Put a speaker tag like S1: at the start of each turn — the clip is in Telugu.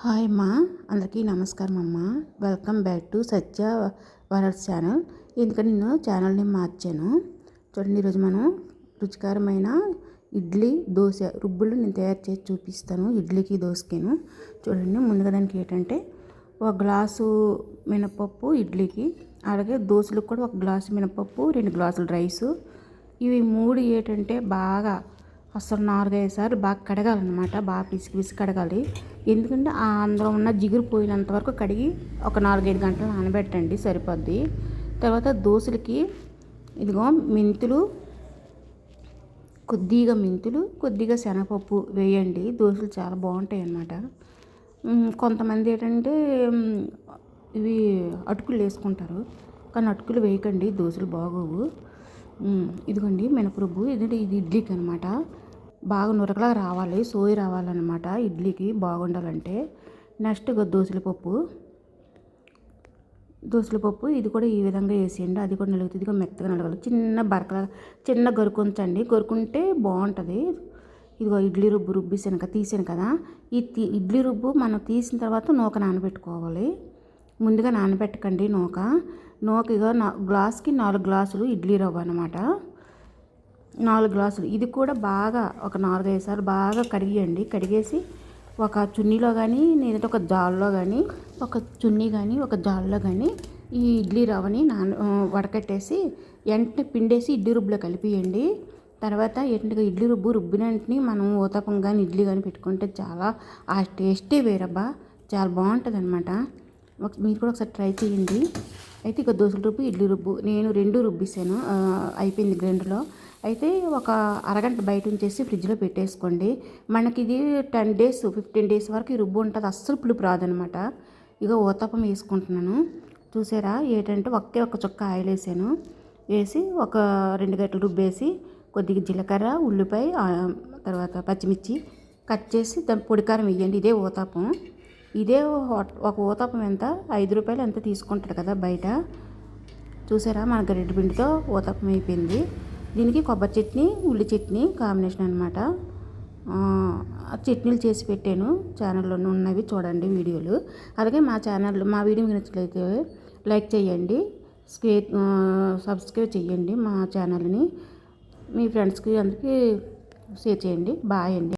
S1: హాయ్ అమ్మా అందరికీ నమస్కారం అమ్మా. Welcome back to Satya world channel. ఎందుకంటే నేను ఛానల్ని మార్చాను. చూడండి ఈరోజు మనం రుచికరమైన ఇడ్లీ దోశ రుబ్బులు నేను తయారు చేసి చూపిస్తాను ఇడ్లీకి దోశకిను. చూడండి ముందుగా దానికి ఏంటంటే ఒక గ్లాసు మినపప్పు ఇడ్లీకి అలాగే దోశలకు కూడా ఒక గ్లాసు మినపప్పు రెండు గ్లాసులు రైసు. ఇవి మూడు ఏంటంటే బాగా అసలు నాలుగైదు సార్లు బాగా కడగాలన్నమాట. బాగా పిసికి పిసికి కడగాలి. ఎందుకంటే అందులో ఉన్న జిగురు పోయినంత వరకు కడిగి ఒక నాలుగైదు గంటలు నానబెట్టండి సరిపోద్ది. తర్వాత దోశలకి ఇదిగో మెంతులు కొద్దిగా మెంతులు కొద్దిగా శనగపప్పు వేయండి. దోశలు చాలా బాగుంటాయి అన్నమాట కొంతమంది ఏంటంటే ఇవి అటుకులు వేసుకుంటారు. కానీ అటుకులు వేయకండి దోశలు బాగోవు. ఇదిగోండి మినపరుబ్బు ఇది ఇది ఇడ్లీకి అనమాట బాగా నురగలా రావాలి సోయి రావాలన్నమాట. ఇడ్లీకి బాగుండాలంటే. నెక్స్ట్ దోసల పప్పు. దోసల పప్పు ఇది కూడా ఈ విధంగా వేసేయండి. అది కూడా నలుగుతుంది. ఇదిగో మెత్తగా నలగాలి. చిన్న బరకల చిన్న గరుకుంచండి. గరుకుంటే బాగుంటుంది. ఇదిగో ఇడ్లీ రుబ్బు రుబ్బిసాను కదా తీసాను కదా. ఈ ఇడ్లీ రుబ్బు మనం తీసిన తర్వాత నూక నానబెట్టుకోవాలి. ముందుగా నానబెట్టకండి నూక. నూక ఇగో నా గ్లాస్కి నాలుగు గ్లాసులు ఇడ్లీ రవ్వ అనమాట నాలుగు గ్లాసులు. ఇది కూడా బాగా ఒక నాలుగైదు సార్లు బాగా కడిగేయండి. కడిగేసి ఒక చున్నీలో కానీ నేనైతే ఒక జాల్లో కానీ ఒక చున్నీ కానీ ఒక జాల్లో కానీ ఈ ఇడ్లీ రవ్వని నాన వడకట్టేసి వెంటనే పిండేసి ఇడ్లీ రుబ్బులో కలిపియండి. తర్వాత ఏంటంటే ఇడ్లీ రుబ్బు రుబ్బిన మనం ఊతపం కానీ ఇడ్లీ కానీ పెట్టుకుంటే చాలా ఆ టేస్టే వేరబ్బా. చాలా బాగుంటుంది అనమాట మీరు కూడా ఒకసారి ట్రై చేయండి. అయితే ఇక దోశల రుబ్బు ఇడ్లీ రుబ్బు. నేను రెండు రుబ్బిసాను అయిపోయింది గ్రైండర్లో. అయితే ఒక అరగంట బయట ఉంచేసి ఫ్రిడ్జ్లో పెట్టేసుకోండి. మనకి ఇది టెన్ డేస్ ఫిఫ్టీన్ డేస్ వరకు ఈ రుబ్బు ఉంటుంది. అస్సలు పులుపు రాదనమాట. ఇక ఓతప్పం వేసుకుంటున్నాను. చూసారా? ఏంటంటే ఒకే ఒక చుక్క ఆయిల్ వేసాను. వేసి ఒక రెండు గంటలు రుబ్బేసి కొద్దిగా జీలకర్ర ఉల్లిపాయ తర్వాత పచ్చిమిర్చి కట్ చేసి దాని పొడికారం వేయండి. ఇదే ఊతాపం ఇదే ఒక ఊతప్పం ఎంత? ఐదు రూపాయలు ఎంత తీసుకుంటారు కదా బయట? చూసారా? మన గరిటె పిండితో ఊతప్పం అయిపోయింది. దీనికి కొబ్బరి చట్నీ ఉల్లి చట్నీ కాంబినేషన్ అనమాట చట్నీలు చేసి పెట్టాను ఛానల్లో ఉన్నవి చూడండి వీడియోలు. అలాగే మా ఛానల్ మా వీడియో నచ్చినట్లయితే లైక్ చేయండి స్క్వేర్ సబ్స్క్రైబ్ చేయండి మా ఛానల్ని. మీ ఫ్రెండ్స్కి అందరికీ షేర్ చేయండి. బాయ్ అండి.